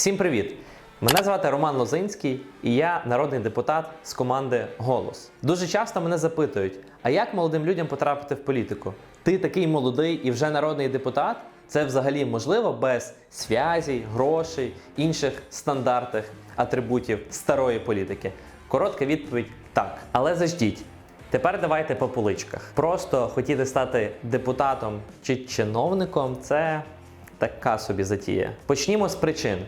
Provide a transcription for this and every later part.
Всім привіт! Мене звати Роман Лозинський, і я народний депутат з команди Голос. Дуже часто мене запитують: а як молодим людям потрапити в політику? Ти такий молодий і вже народний депутат? Це взагалі можливо без зв'язій, грошей, інших стандартних атрибутів старої політики? Коротка відповідь так. Але заждіть. Тепер давайте по поличках. Просто хотіти стати депутатом чи чиновником це така собі затія. Почнімо з причин.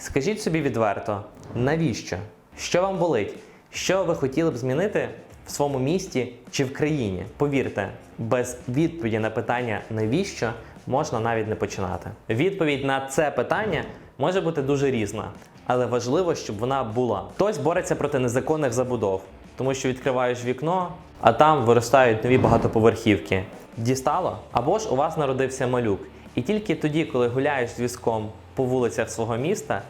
Скажіть собі відверто, навіщо? Що вам болить? Що ви хотіли б змінити в своєму місті чи в країні? Повірте, без відповіді на питання навіщо можна навіть не починати. Відповідь на це питання може бути дуже різна, але важливо, щоб вона була. Хтось бореться проти незаконних забудов, тому що відкриваєш вікно, а там виростають нові багатоповерхівки. Дістало? Або ж у вас народився малюк. І тільки тоді, коли гуляєш з візком по вулицях свого міста,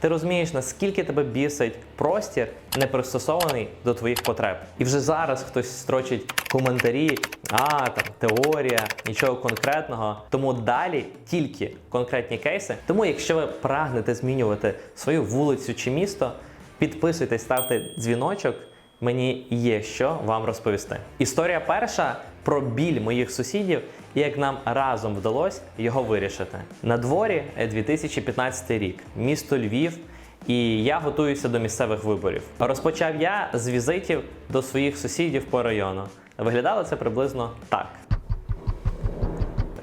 ти розумієш, наскільки тебе бісить простір, не пристосований до твоїх потреб. І вже зараз хтось строчить коментарі, а там теорія, нічого конкретного. Тому далі тільки конкретні кейси. Тому, якщо ви прагнете змінювати свою вулицю чи місто, підписуйтесь, ставте дзвіночок. Мені є що вам розповісти. Історія перша про біль моїх сусідів і як нам разом вдалося його вирішити. На дворі е, 2015 рік, місто Львів, і я готуюся до місцевих виборів. Розпочав я з візитів до своїх сусідів по району. Виглядало це приблизно так.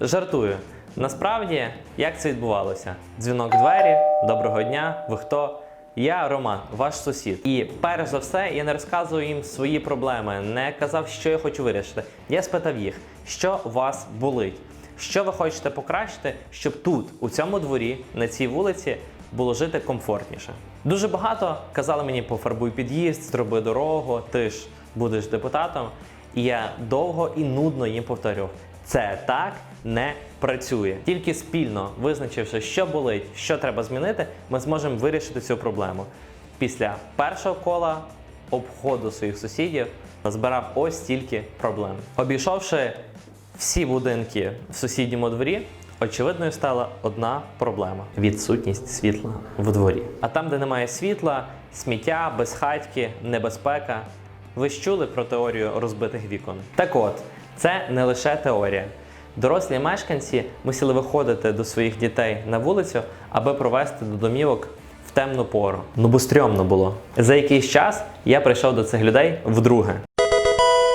Жартую. Насправді, як це відбувалося? Дзвінок двері, доброго дня, ви хто? Я Роман, ваш сусід. І перш за все, я не розказував їм свої проблеми, не казав, що я хочу вирішити. Я спитав їх, що вас болить, що ви хочете покращити, щоб тут, у цьому дворі, на цій вулиці, було жити комфортніше. Дуже багато казали мені, пофарбуй під'їзд, зроби дорогу, ти ж будеш депутатом. І я довго і нудно їм повторював. Це так не працює. Тільки спільно визначивши, що болить, що треба змінити, ми зможемо вирішити цю проблему. Після першого кола обходу своїх сусідів назбирав ось стільки проблем. Обійшовши всі будинки в сусідньому дворі, очевидною стала одна проблема відсутність світла в дворі. А там, де немає світла, сміття, безхатьки, небезпека. Ви ж чули про теорію розбитих вікон? Так от, це не лише теорія. Дорослі мешканці мусили виходити до своїх дітей на вулицю, аби провести до домівок в темну пору. Ну бо стрьомно було. За якийсь час я прийшов до цих людей вдруге.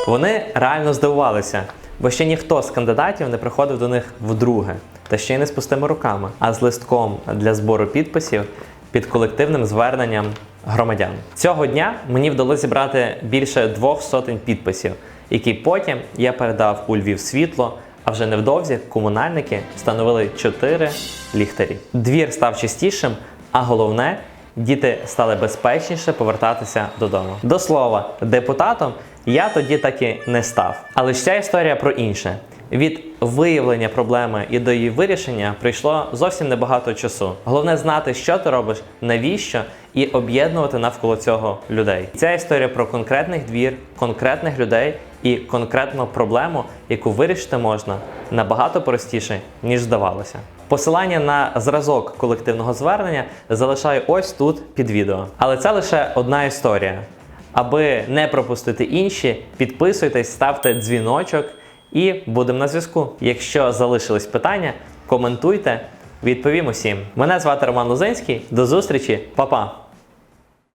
Вони реально здивувалися, бо ще ніхто з кандидатів не приходив до них вдруге, та ще й не з пустими руками, а з листком для збору підписів під колективним зверненням громадян. Цього дня мені вдалося зібрати більше двох сотень підписів, які потім я передав у Львів світло. А вже невдовзі комунальники встановили чотири ліхтарі. Двір став чистішим, а головне, діти стали безпечніше повертатися додому. До слова, депутатом я тоді таки не став. Але ж ця історія про інше. Від виявлення проблеми і до її вирішення прийшло зовсім небагато часу. Головне знати, що ти робиш, навіщо, і об'єднувати навколо цього людей. Ця історія про конкретний двір, конкретних людей і конкретну проблему, яку вирішити можна набагато простіше, ніж здавалося. Посилання на зразок колективного звернення залишаю ось тут під відео. Але це лише одна історія. Аби не пропустити інші, підписуйтесь, ставте дзвіночок і будемо на зв'язку. Якщо залишились питання, коментуйте, відповім усім. Мене звати Роман Лозинський. До зустрічі, Па-па!